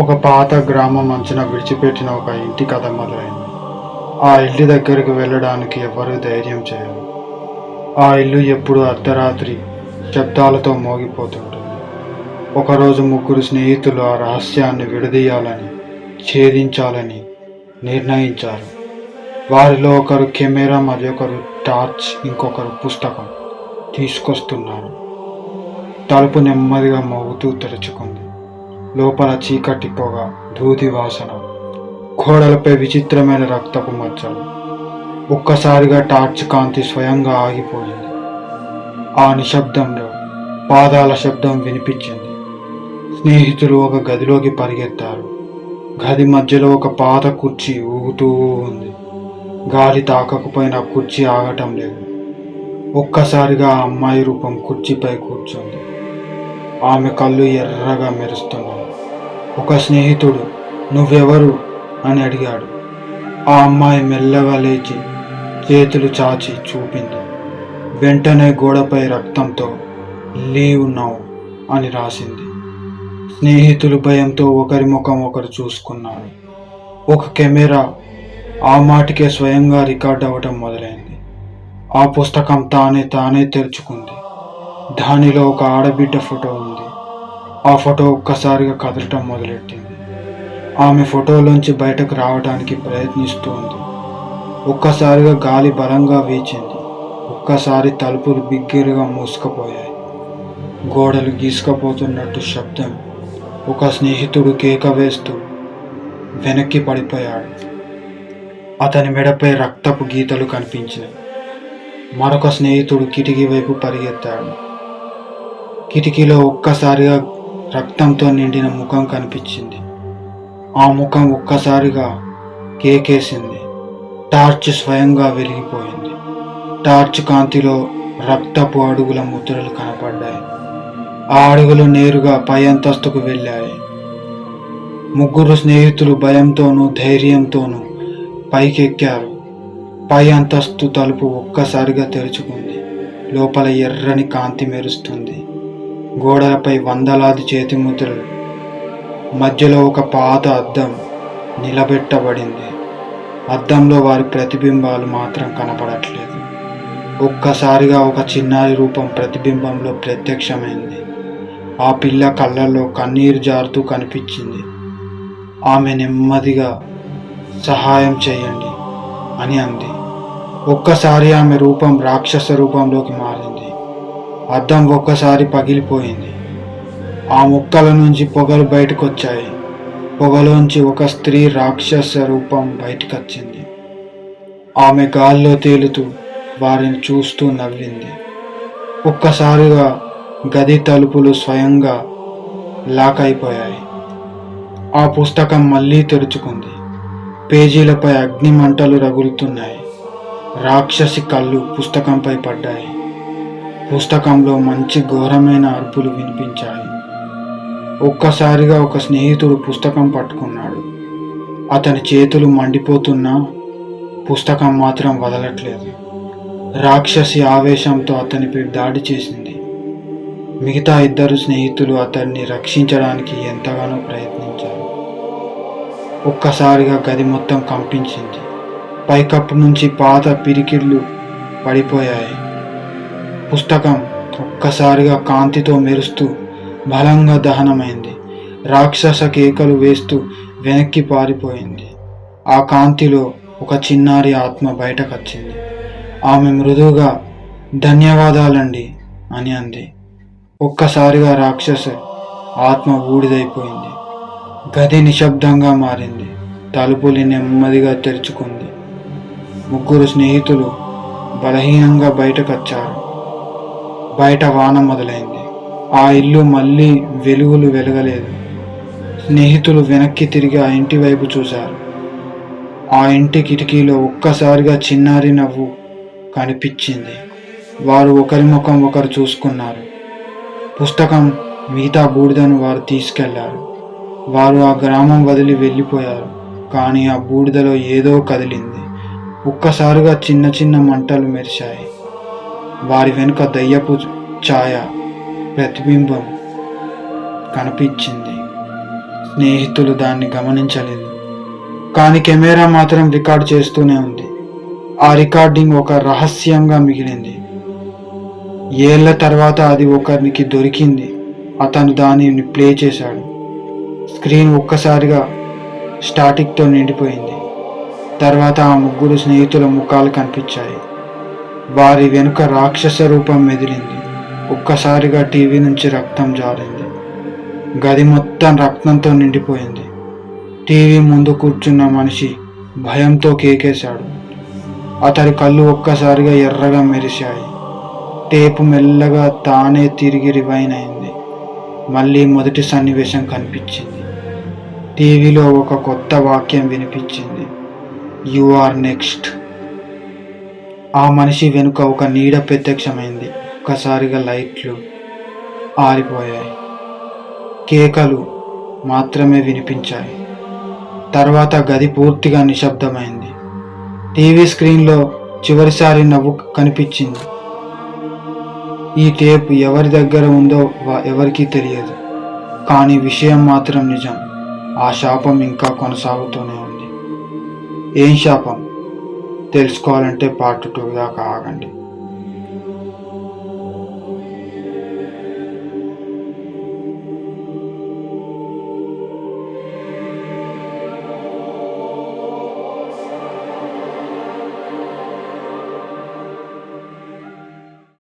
ఒక పాత గ్రామం అంచున విడిచిపెట్టిన ఒక ఇంటి కథ మొదలైంది. ఆ ఇంటి దగ్గరికి వెళ్ళడానికి ఎవరూ ధైర్యం చేయరు. ఆ ఇల్లు ఎప్పుడు అర్ధరాత్రి శబ్దాలతో మోగిపోతుంటుంది. ఒకరోజు ముగ్గురు స్నేహితులు ఆ రహస్యాన్ని విడదీయాలని ఛేదించాలని నిర్ణయించారు. వారిలో ఒకరు కెమెరా మరి ఒకరు టార్చ్ ఇంకొకరు పుస్తకం తీసుకొస్తున్నారు. తలుపు నెమ్మదిగా మోగుతూ తెరుచుకుంది. లోపల చీకటి పొగ దూది వాసన గోడలపై విచిత్రమైన రక్తపు మచ్చలు. ఒక్కసారిగా టార్చ్ కాంతి స్వయంగా ఆగిపోయింది. ఆ నిశ్శబ్దంలో పాదాల శబ్దం వినిపించింది. స్నేహితులు ఒక గదిలోకి పరిగెత్తారు. గది మధ్యలో ఒక పాత కుర్చీ ఊగుతూ ఉంది. గాలి తాకకపోయినా కుర్చీ ఆగటం లేదు. ఒక్కసారిగా ఆ అమ్మాయి రూపం కుర్చీపై కూర్చుంది. ఆమె కళ్ళు ఎర్రగా మెరుస్తున్నాయి. ఒక స్నేహితుడు నువ్వెవరు? అని అడిగాడు. ఆ అమ్మాయి మెల్లగా లేచి చేతులు చాచి చూపింది. వెంటనే గోడపై రక్తంతో లీవ్ నౌ అని రాసింది. స్నేహితులు భయంతో ఒకరి ముఖం ఒకరు చూసుకున్నారు. ఒక కెమెరా ఆ మాటికే స్వయంగా రికార్డ్ అవ్వటం మొదలైంది. ఆ పుస్తకం తానే తానే తెరుచుకుంది. దానిలో ఒక ఆడబిడ్డ ఫోటో ఉంది. ఆ ఫోటో ఒక్కసారిగా కదలటం మొదలెట్టింది. ఆమె ఫోటోలోంచి బయటకు రావడానికి ప్రయత్నిస్తోంది. ఒక్కసారిగా గాలి బలంగా వీచింది. ఒక్కసారి తలుపులు బిగ్గిరిగా మూసుకుపోయాయి. గోడలు గీసుకపోతున్నట్టు శబ్దం. ఒక స్నేహితుడు కేక వేస్తూ వెనక్కి పడిపోయాడు. అతని మెడపై రక్తపు గీతలు కనిపించినాయి మరొక స్నేహితుడు కిటికీ వైపు పరిగెత్తాడు. కిటికీలో ఒక్కసారిగా రక్తంతో నిండిన ముఖం కనిపించింది. ఆ ముఖం ఒక్కసారిగా కేకేసింది. టార్చ్ స్వయంగా వెలిగిపోయింది. టార్చ్ కాంతిలో రక్తపు అడుగుల ముద్రలు కనపడ్డాయి. ఆ అడుగులు నేరుగా పై అంతస్తుకు వెళ్ళాయి. ముగ్గురు స్నేహితులు భయంతోనూ ధైర్యంతోనూ పైకెక్కారు. పై అంతస్తు తలుపు ఒక్కసారిగా తెరుచుకుంది. లోపల ఎర్రని కాంతి మెరుస్తుంది. గోడలపై వందలాది చేతి ముద్రలు మధ్యలో ఒక పాత అద్దం నిలబెట్టబడింది. అద్దంలో వారి ప్రతిబింబాలు మాత్రం కనపడట్లేదు. ఒక్కసారిగా ఒక చిన్నారి రూపం ప్రతిబింబంలో ప్రత్యక్షమైంది. ఆ పిల్ల కళ్ళల్లో కన్నీరు జారుతూ కనిపించింది. ఆమె నెమ్మదిగా సహాయం చేయండి అని అంది. ఒక్కసారి ఆమె రూపం రాక్షస రూపంలోకి మారింది. అద్దం ఒక్కసారి పగిలిపోయింది. ఆ ముక్కల నుంచి పొగలు బయటకొచ్చాయి. పొగలోంచి ఒక స్త్రీ రాక్షస రూపం బయటకొచ్చింది. ఆమె గాల్లో తేలుతూ వారిని చూస్తూ నవ్వింది. ఒక్కసారిగా గది తలుపులు స్వయంగా లాక్ అయిపోయాయి ఆ పుస్తకం మళ్ళీ తెరుచుకుంది. పేజీలపై అగ్ని మంటలు రగులుతున్నాయి. రాక్షసి కళ్ళు పుస్తకంపై పడ్డాయి. పుస్తకంలో మంచి ఘోరమైన అరుపులు వినిపించాయి. ఒక్కసారిగా ఒక స్నేహితుడు పుస్తకం పట్టుకున్నాడు. అతని చేతులు మండిపోతున్నా పుస్తకం మాత్రం వదలట్లేదు. రాక్షసి ఆవేశంతో అతనిపై దాడి చేసింది. మిగతా ఇద్దరు స్నేహితులు అతన్ని రక్షించడానికి ఎంతగానో ప్రయత్నించారు. ఒక్కసారిగా గది మొత్తం కంపించింది. పైకప్పు నుంచి పాత పిరికిళ్ళు పడిపోయాయి. పుస్తకం ఒక్కసారిగా కాంతితో మెరుస్తూ బలంగా దహనమైంది. రాక్షస కేకలు వేస్తూ వెనక్కి పారిపోయింది. ఆ కాంతిలో ఒక చిన్నారి ఆత్మ బయటకొచ్చింది. ఆమె మృదువుగా ధన్యవాదాలండి అని అంది. ఒక్కసారిగా రాక్షస ఆత్మ బూడిదైపోయింది గది నిశ్శబ్దంగా మారింది. తలుపులు నెమ్మదిగా తెరుచుకుంది. ముగ్గురు స్నేహితులు బలహీనంగా బయటకొచ్చారు. బయట వాన మొదలైంది. ఆ ఇల్లు మళ్ళీ వెలుగులు వెలగలేదు. స్నేహితులు వెనక్కి తిరిగి ఆ ఇంటి వైపు చూశారు. ఆ ఇంటి కిటికీలో ఒక్కసారిగా చిన్నారి నవ్వు కనిపించింది. వారు ఒకరి ముఖం ఒకరు చూసుకున్నారు. పుస్తకం మిగతా బూడిదను వారు తీసుకెళ్ళారు. వారు ఆ గ్రామం వదిలి వెళ్ళిపోయారు. కానీ ఆ బూడిదలో ఏదో కదిలింది. ఒక్కసారిగా చిన్న చిన్న మంటలు మెరిశాయి. వారి వెనుక దయ్యపు ఛాయ ప్రతిబింబం కనిపించింది. స్నేహితులు దాన్ని గమనించలేదు. కానీ కెమెరా మాత్రం రికార్డ్ చేస్తూనే ఉంది. ఆ రికార్డింగ్ ఒక రహస్యంగా మిగిలింది. ఏళ్ళ తర్వాత అది ఒకరికి దొరికింది. అతను దానిని ప్లే చేశాడు. స్క్రీన్ ఒక్కసారిగా స్టాటిక్తో నిండిపోయింది. తర్వాత ఆ ముగ్గురు స్నేహితుల ముఖాలు కనిపించాయి. వారి వెనుక రాక్షస రూపం మెదిలింది. ఒక్కసారిగా టీవీ నుంచి రక్తం జారింది. గది మొత్తం రక్తంతో నిండిపోయింది. టీవీ ముందు కూర్చున్న మనిషి భయంతో కేకేశాడు. అతడి కళ్ళు ఒక్కసారిగా ఎర్రగా మెరిశాయి. టేపు మెల్లగా తానే తిరిగి రివైన్ అయింది. మళ్ళీ మొదటి సన్నివేశం కనిపించింది. టీవీలో ఒక కొత్త వాక్యం వినిపించింది. You are next. ఆ మనిషి వెనుక ఒక నీడ ప్రత్యక్షమైంది. ఒక్కసారిగా లైట్లు ఆరిపోయాయి. కేకలు మాత్రమే వినిపించాయి. తర్వాత గది పూర్తిగా నిశ్శబ్దమైంది. టీవీ స్క్రీన్లో చివరిసారి నవ్వు కనిపించింది. ఈ టేప్ ఎవరి దగ్గర ఉందో వా- ఎవరికీ తెలియదు. కానీ విషయం మాత్రం నిజం. ఆ శాపం ఇంకా కొనసాగుతూనే ఉంది. ఏం శాపం? తెలుసుకోవాలంటే పార్ట్ టూ దాకా ఆగండి.